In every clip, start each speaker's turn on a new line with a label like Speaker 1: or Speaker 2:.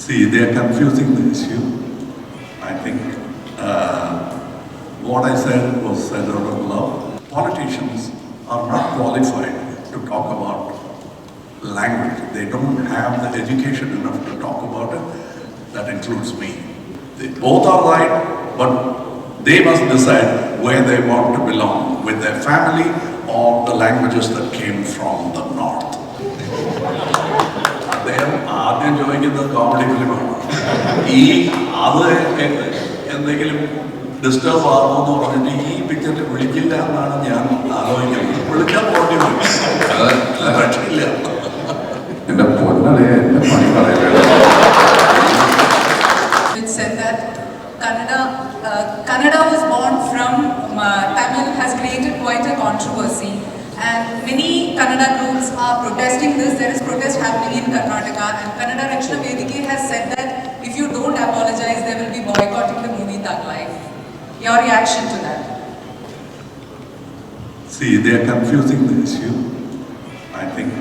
Speaker 1: See, they are confusing the issue. I think uh, what I said was out of love. Politicians are not qualified to talk about language. They don't have the education enough to talk about it. That includes me. They both are right, but they must decide where they want to belong with their family or the languages that came from the ആദ്യം ചോദിക്കുന്നത് comedy ഫിലിമാണ് ഈ അത് എന്തെങ്കിലും disturb ആകുമോ എന്ന് പറഞ്ഞിട്ട് ഈ പിക്ചറിൽ വിളിക്കില്ല എന്നാണ് ഞാൻ ആലോചിക്കുന്നത്. വിളിക്കാൻ പോകേണ്ടി വരും രക്ഷയില്ല
Speaker 2: എന്റെ പൊന്നളെ എന്റെ പണി
Speaker 3: uh, Kannada was born from uh, Tamil has created quite a controversy. And many Kannada groups are protesting this. There is protest happening in Karnataka. And Kannada Rakshana Vedike has said that if you don't apologize, they will be boycotting the movie Thug Life. Your reaction to that?
Speaker 1: See, they are confusing the issue. I think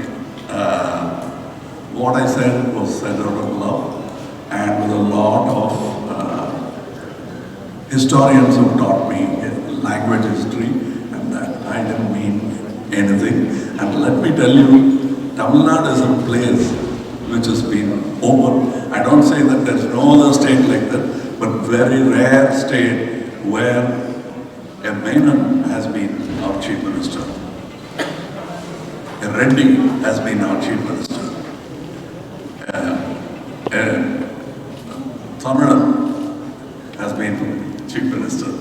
Speaker 1: uh, what I said was said out of love and with a lot of uh, historians who taught me language history and that I didn't mean anything. And let me tell you, Tamil Nadu is a place which has been open. I don't say that there's no other state like that, but very rare state where a Menon has been our chief minister. A Reddy has been our chief minister. Uh, a Tamilan has been chief minister.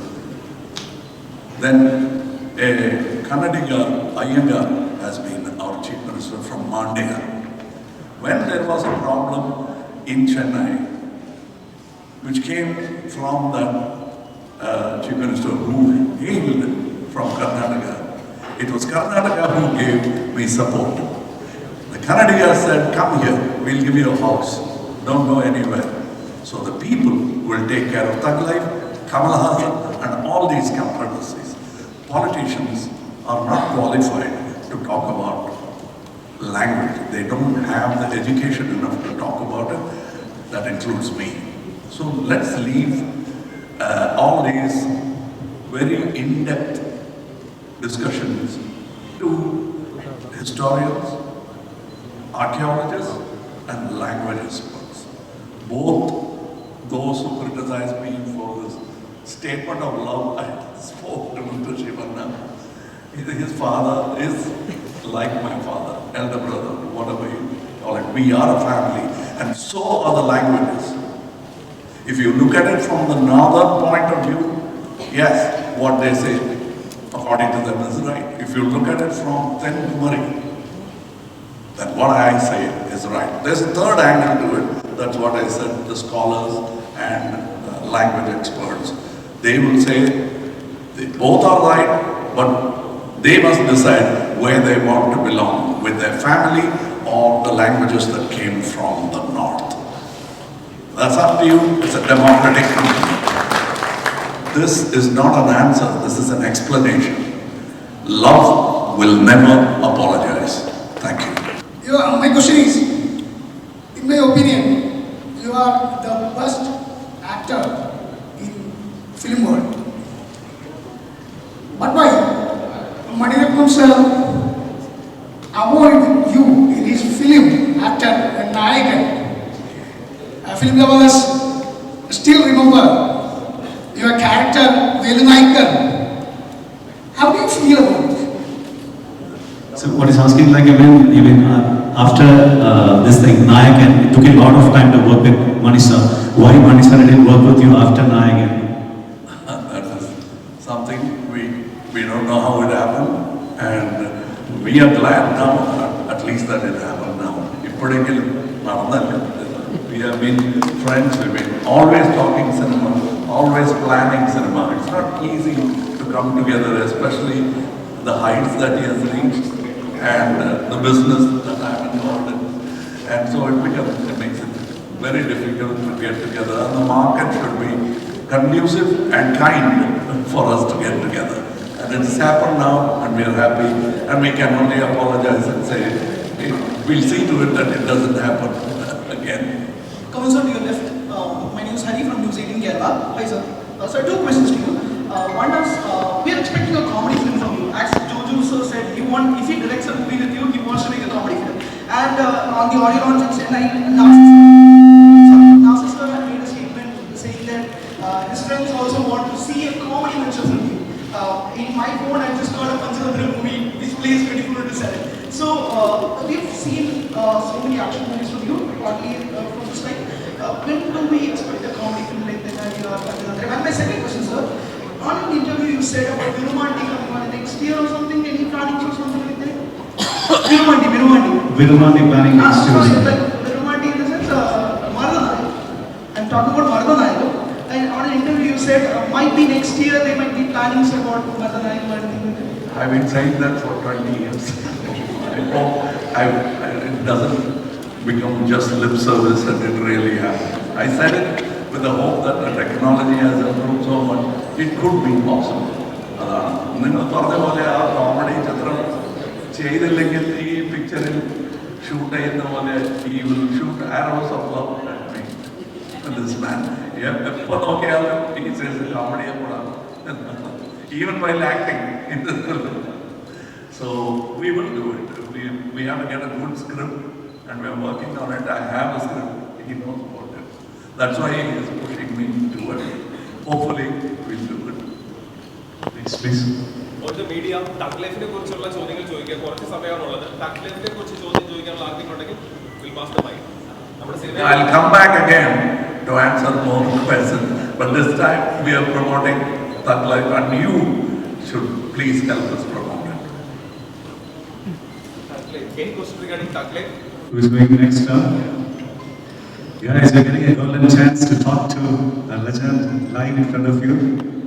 Speaker 1: Then a Kannadiga Iyengar has been our chief minister from Mandya. When there was a problem in Chennai, which came from that uh, chief minister who hailed from Karnataka. It was Karnataka who gave me support. The Kannadiga said, come here, we'll give you a house. Don't go anywhere. So the people will take care of Thug Life, Kamal Hassan and all these controversies. Politicians are not qualified to talk about language. They don't have the education enough to talk about it. That includes me. So let's leave uh, all these very in-depth discussions to historians, archaeologists, and language experts. Both those who criticize me for this statement of love I spoke to Mr. Shivanna. His father is like my father, elder brother, whatever you call it. We are a family, and so are the languages. If you look at it from the northern point of view, yes, what they say, according to them, is right. If you look at it from Tenkumari, then what I say is right. There's a third angle to it. That's what I said, the scholars and language experts. They will say they both are right, but they must decide where they want to belong with their family or the languages that came from the north. That's up to you. It's a democratic country. This is not an answer, this is an explanation. Love will never apologize. Thank you.
Speaker 4: You are, my question is, in my opinion, you are the best actor in film world. But why Maniratnam sir avoid you in his film actor Nayakan? Film lovers still remember your character Velunaikar. How do you feel about it?
Speaker 5: So what is asking like even even uh, after uh, this thing Nayak it took a lot of time to work with Manisha. Why Manisha didn't work with you after Nayak? And
Speaker 1: That is something we, we don't know how it happened and we are glad now, uh, at least that it happened now. ഇപ്പോഴെങ്കിലും നടന്നല്ല. We have been friends, we've been always talking cinema, always planning cinema. It's not easy to come together, especially the heights that he has reached and uh, the business that I'm involved in. And so it becomes, it makes it very difficult to get together. And the market should be conducive and kind for us to get together. And it's happened now, and we are happy, and we can only apologize and say, "Hey, we'll see to it that it doesn't happen again.
Speaker 6: Sir to your left, uh, my name is Hari from News 18 Kerala. Hi sir. Uh, sir, two questions to you. Uh, one is, uh, we are expecting a comedy film from you. As Jojo sir said, he want, if he directs a movie with you, he wants to make a comedy film. And uh, on the audio launch in Chennai, Narcissus, made a statement saying that uh, his friends also want to see a comedy venture. Uh, in my phone, I just got a Panchandra movie which plays 24 into 7. So, uh, we've seen uh, so many action movies from you, partly uh, from this time. Uh, when do we expect a comedy film like that? You are Panchandra? And my second question, sir. On an interview, you said about Virumandi coming on next year or something. Any plannings or something like that? Virumandi, Virumandi.
Speaker 5: Virumandi planning
Speaker 6: Ah,
Speaker 5: next year.
Speaker 6: like Virumandi in the sense, uh, Maradona. I'm talking about Maradona. And on an interview, you said uh, might be next year they might be planning about Maradona or anything like that.
Speaker 1: I've been saying that for 20 years. I hope I, I- it doesn't become just lip service and it really happens. I said it with the hope that the technology has improved so much, it could be possible. അതാണ് നിങ്ങൾ പറഞ്ഞ പോലെ ആ comedy ചിത്രം ചെയ്തില്ലെങ്കിൽ ഈ പിക്ചറിൽ shoot ചെയ്യുന്ന പോലെ ഈ will shoot arrows of love this man. എപ്പോ നോക്കിയാലും ടീച്ചേഴ്സ് കോമഡിയെ കൂടാണ് even why acting in this film so we will do it we we have get a good script and we are working on it I have a script he knows about it that's why he is pushing me to it hopefully will do it
Speaker 5: please please
Speaker 7: ഒരു media ടക്ലേഫിനെ കുറിച്ചുള്ള ചോദ്യങ്ങൾ ചോദിക്കുക. കുറച്ച് സമയമാണുള്ളത്. ടക്ലേഫിനെ കുറിച്ച് ചോദ്യം ചോദിക്കാനുള്ള ആർക്കെങ്കിലും ഉണ്ടെങ്കിൽ വിൽ പാസ് ദ മൈക്ക് നമ്മുടെ സിനിമ
Speaker 1: to answer more questions. But this time we are promoting that life and you should please help us promote it.
Speaker 7: Any questions regarding Takle?
Speaker 5: Who is going next up? Guys, you're getting a golden chance to talk to a legend lying in front of you.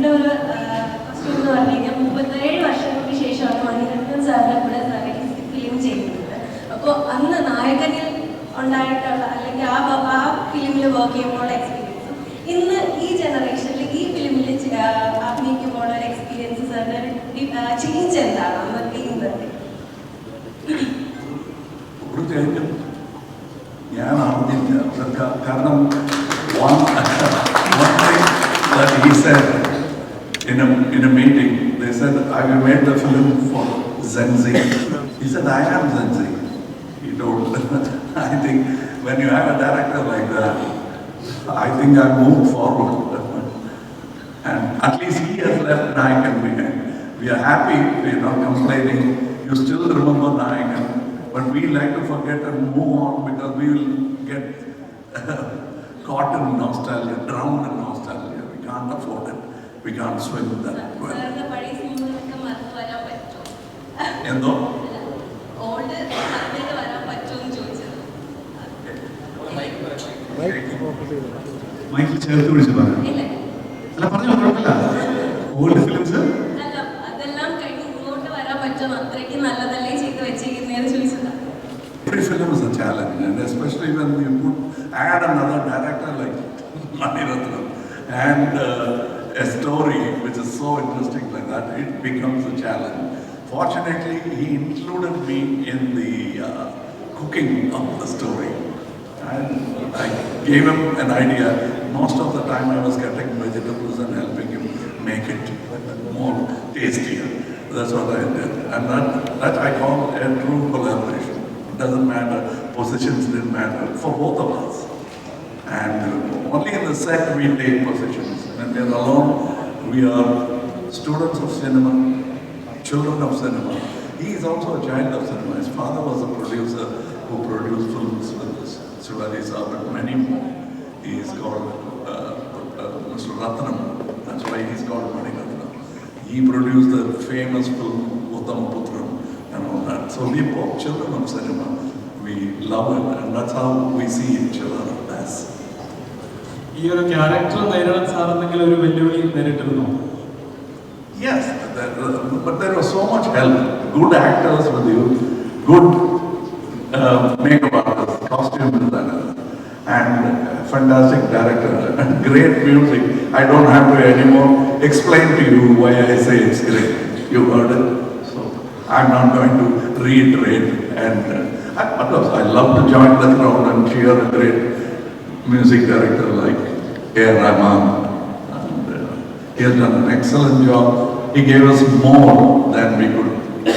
Speaker 8: എന്റെ ഒരു question എന്ന് പറഞ്ഞു കഴിഞ്ഞാൽ മുപ്പത്തേഴ് വർഷങ്ങൾക്ക് ശേഷമാണ് മണിരത്നം സാറിനെ കൂടെ ഫിലിം ചെയ്യുന്നത് അപ്പോൾ അന്ന് നായകനിൽ ഉണ്ടായിട്ടുള്ള അല്ലെങ്കിൽ ആ ആ ഫിലിമിൽ വർക്ക് ചെയ്യുമ്പോൾ എക്സ്പീരിയൻസും ഇന്ന് ഈ ജനറേഷനിൽ ഈ ഫിലിമിൽ അഭിനയിക്കുമ്പോൾ ഒരു എക്സ്പീരിയൻസ് സാറിന് ചേഞ്ച് എന്താണ് അന്നത്തെ ഇന്നത്തെ?
Speaker 1: ചേഞ്ചും ഞാൻ അറിഞ്ഞില്ല കാരണം one, one thing in a, in a meeting, they said, I will make the film for Gen Z. He said, I am Gen Z. He told, I think when you have a director like that, I think I moved forward. And at least he has left Nayakan behind. We are happy, we are not complaining. You still remember Nayakan, but we like to forget and move on because we will get caught in nostalgia, drowned in nostalgia. We can't afford it. we can't swim that. well. എന്തോ?
Speaker 5: Mic ചേർത്ത് വിളിച്ച് പറയാം അല്ല പറഞ്ഞു.
Speaker 1: It becomes a challenge. Fortunately, he included me in the uh, cooking of the story. And I gave him an idea. Most of the time I was cutting vegetables and helping him make it more tastier. That's what I did. And that, that I call a true collaboration. It doesn't matter, positions didn't matter for both of us. And only in the set we take positions. When we are alone, we are students of cinema, children of cinema. He is also a child of cinema. His father was a producer who produced films with us, Shivaji Saab and many more. He is called uh, uh, Mr. Ratnam. That's why he's called Mani Ratnam. He produced the famous film Uttamaputram and all that. So we are both children of cinema. We love it and that's how we see each other as.
Speaker 9: ഈ ഒരു character നേരിടാൻ sir എന്തെങ്കിലും ഒരു വെല്ലുവിളി നേരിട്ടിരുന്നോ
Speaker 1: Yes, there- but there was so much help. Good actors with you, good uh, makeup artists, costume designer, and fantastic director, and great music. I don't have to anymore explain to you why I say it's great. You heard it, so I'm not going to reiterate. And uh, of course, I love to join the crowd and cheer a great music director like A. Rahman. And uh, he has done an excellent job. He gave us more than we could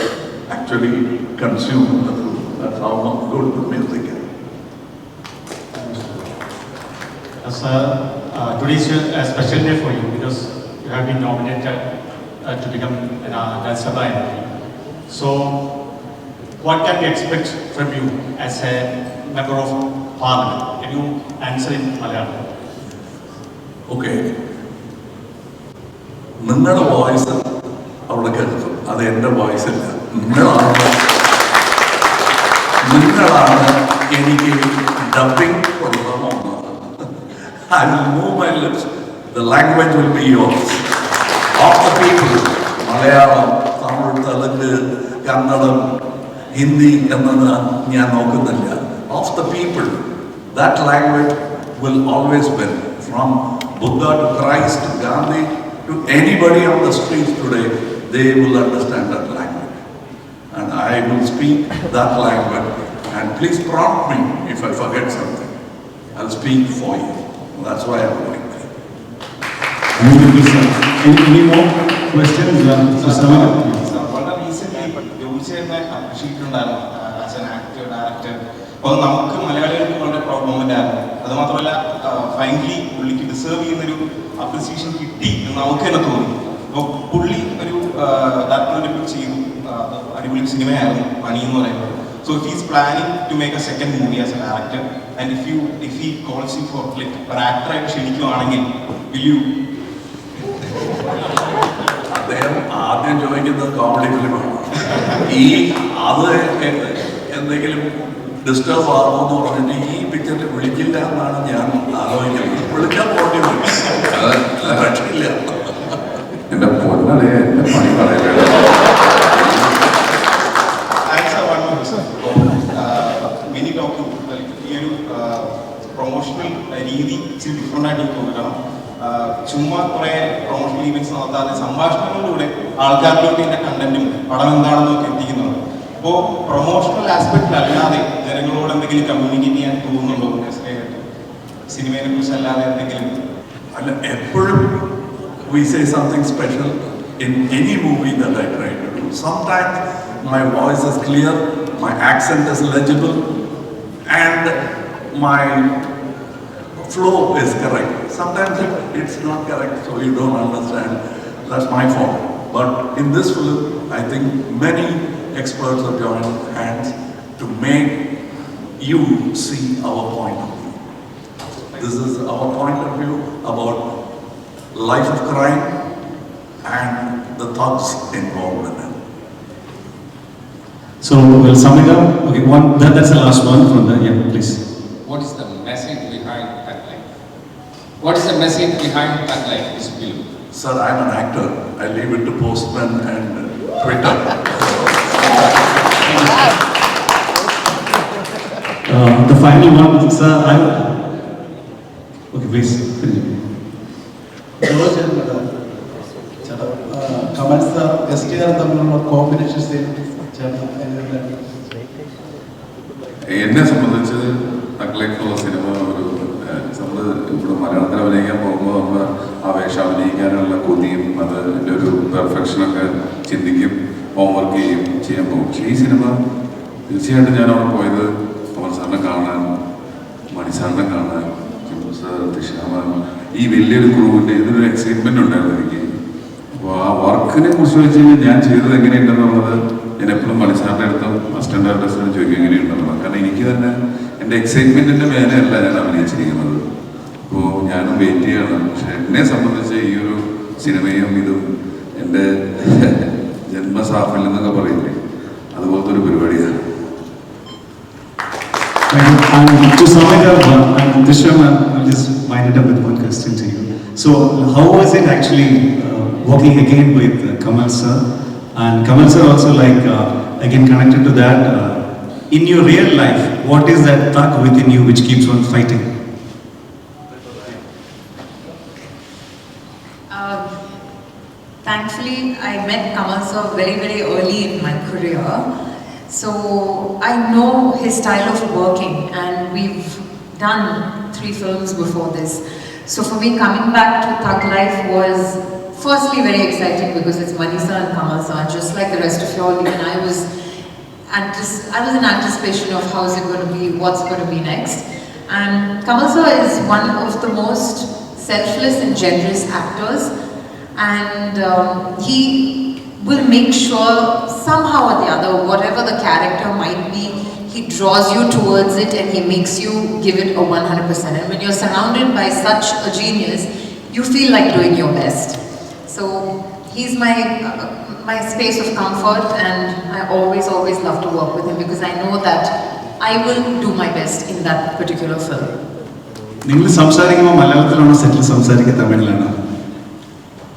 Speaker 1: actually consume the food. That's how good the music is.
Speaker 10: Yes, sir. Uh, today is a special day for you because you have been nominated uh, to become an uh, dancer MP. So, what can we expect from you as a member of parliament? Can you answer in Malayalam?
Speaker 1: Okay. നിങ്ങളുടെ voice അവിടെ കേൾക്കും. അത് എന്റെ voice അല്ല. നിങ്ങളാണ് നിങ്ങളാണ് എനിക്ക് dubbing program Malayalam Tamil Telugu Kannada Hindi എന്നത് ഞാൻ നോക്കുന്നില്ല. Of the people that language will always when from Buddha to Christ Gandhi to anybody on the streets today, they will understand that language. And I will speak that language. And please prompt me if I forget something. I'll speak for you. That's why I'm doing that.
Speaker 5: Beautiful, sir. Any, any more questions? Uh, Mr. Samir?
Speaker 11: വളരെ recent ജോലിച്ചേട്ടനെ appreciate as an actor director അപ്പോൾ നമുക്ക് മലയാളികൾക്ക് വളരെ proud moment ആയിരുന്നു അത് മാത്രമല്ല finally പുള്ളിക്ക് deserve ചെയ്യുന്നൊരു അപ്രിസിയേഷൻ കിട്ടി എന്ന് നമുക്ക് തന്നെ തോന്നി. അപ്പോൾ പുള്ളി ഒരു ഡയറക്ടർ ചെയ്തു. ആ, അടിപൊളി സിനിമയായിരുന്നു മണി എന്ന് പറയുന്നത് so if is planning to make a second movie as a director and if you if he calls for like ഒരു ആക്ടറായിട്ട് ക്ഷണിക്കുവാണെങ്കിൽ വിൽ യു
Speaker 1: അദ്ദേഹം ആദ്യം ചോദിക്കുന്നത് കോമഡി ഫിലിമാണ് ഈ അത് എന്തെങ്കിലും ഡിസ്റ്റർബ് ആകുമോ എന്ന് പറഞ്ഞിട്ട് ഈ പിക്ചറിൽ വിളിക്കില്ല എന്നാണ് ഞാൻ ആലോചിക്കുന്നത്. വിളിക്കാൻ പോകേണ്ടി വരും. അത് രക്ഷയില്ല
Speaker 2: എന്റെ പൊന്നലെ എന്റെ പണി കളയല്ലേ?
Speaker 11: മിനി ടോക്ക് ഈ പ്രൊമോഷണൽ രീതി ഇച്ചിരി ഡിഫറെന്റ് ആയിട്ട് എനിക്ക് തോന്നുന്നു. കാരണം ചുമ്മാ കുറേ പ്രൊമോഷണൽ ഈവന്റ്സ് നടത്താതെ സംഭാഷണങ്ങളിലൂടെ ആൾക്കാരിലോട്ട് ഇതിന്റെ കണ്ടന്റും പടം എന്താണെന്നൊക്കെ എത്തിക്കുന്നുണ്ട്. അപ്പോൾ പ്രൊമോഷണൽ ആസ്പെക്റ്റിൽ അല്ലാതെ ജനങ്ങളോട് എന്തെങ്കിലും കമ്മ്യൂണിക്കേറ്റ് ചെയ്യാൻ തോന്നുന്നുണ്ടോ സിനിമയെ കുറിച്ച് അല്ലാതെ എന്തെങ്കിലും
Speaker 1: അല്ല എപ്പോഴും we say something special in any movie that I try to do. Sometimes my voice is clear, my accent is legible, and my flow is correct. Sometimes it- it's not correct, so you don't understand. That's my fault. But in this film, I think many experts have joined hands to make you see our point of view. This is our point of view about life of crime and the thugs involved in it.
Speaker 5: So we'll sum it up. Okay, one, that, that's the last one from the, yeah, please.
Speaker 12: What is the message behind that life? What is the message behind that life, this film?
Speaker 1: Sir, I'm an actor. I leave it to postman and Twitter.
Speaker 5: Uh, the final one, sir, I, okay, please.
Speaker 9: Kamal sir S T R തമ്മിലുള്ള combination
Speaker 2: എന്നെ സംബന്ധിച്ച് തക്ലേക്കുള്ള cinema ഒരു നമ്മൾ ഇവിടെ മലയാളത്തിൽ അഭിനയിക്കാൻ പോകുമ്പോൾ നമ്മൾ ആ വേഷം അഭിനയിക്കാനുള്ള കൊതിയും അത് എന്റെ ഒരു പെർഫെക്ഷനൊക്കെ ചിന്തിക്കും ഹോംവർക്ക് ചെയ്യും ചെയ്യാൻ പോകും പക്ഷേ ഈ സിനിമ തീർച്ചയായിട്ടും ഞാൻ അവിടെ പോയത് സാറിനെ കാണാൻ മണി സാറിനെ കാണാൻ സാർ ദിശാമാൻ ഈ വലിയൊരു ക്രൂവിന്റെ ഇതിനൊരു എക്സൈറ്റ്മെന്റ് ഉണ്ടായിരുന്നു എനിക്ക്. അപ്പോൾ ആ വർക്കിനെ കുറിച്ച് വെച്ച് ഞാൻ ചെയ്തത് എങ്ങനെയുണ്ടെന്നുള്ളത് ഞാൻ എപ്പോഴും മണിസാറിന്റെ അടുത്തും അസിസ്റ്റന്റ് ഡയറക്ടേഴ്സിനും ചോദിക്കും എങ്ങനെയുണ്ടെന്നുള്ളത്. കാരണം എനിക്ക് തന്നെ എന്റെ എക്സൈറ്റ്മെന്റിന്റെ മേലെയല്ല ഞാൻ അഭിനയിച്ചിരിക്കുന്നത്. അപ്പോൾ ഞാനും വെയിറ്റ് ചെയ്യണം. പക്ഷെ എന്നെ സംബന്ധിച്ച് ഈ ഒരു സിനിമയും ഇതും എന്റെ ജന്മസാഫല്യം എന്നൊക്കെ പറയില്ലേ അതുപോലത്തെ ഒരു പരിപാടിയാണ്.
Speaker 5: And, to sum it up, and Dishram, I'll just wind it up with one question to you. So, how was it actually uh, working again with uh, Kamal sir? And Kamal sir also like, uh, again connected to that, uh, in your real life, what is that thug within you which keeps on fighting?
Speaker 3: thankfully, I met Kamal sir very, very early in my career. So I know his style of working, and we've done three films before this. So for me, coming back to Thug Life was firstly very exciting because it's Manisa and Kamal sir, just like the rest of you all. Even I was, I was in anticipation of how is it going to be, what's going to be next. And Kamal sir is one of the most selfless and generous actors, and um, he will make sure somehow or the other, whatever the character might be, he draws you towards it and he makes you give it a 100%. And when you're surrounded by such a genius, you feel like doing your best. So he's my uh, my space of comfort, and I always always love to work with him because I know that I will do my best in that particular film.
Speaker 5: നിങ്ങൾ സംസാരിക്കുമ്പോൾ മലയാളത്തിലാണോ സെറ്റിൽ സംസാരിക്കുക തമിഴിലാണോ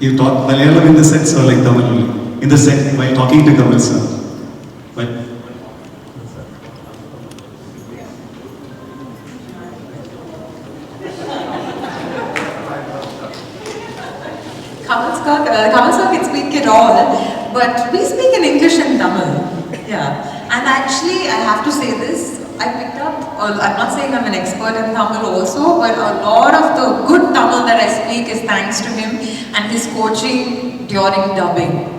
Speaker 5: you talk Malayalam in the sets or like Tamil in the set while talking to Kamal sir.
Speaker 3: But Kamal sir, uh, Kamal sir can speak it all, but we speak in English and Tamil. Yeah. And actually, I have to say this, I picked up, uh, I'm not saying I'm an expert in Tamil also, but a lot of the good Tamil that I speak is thanks to him and his coaching during dubbing.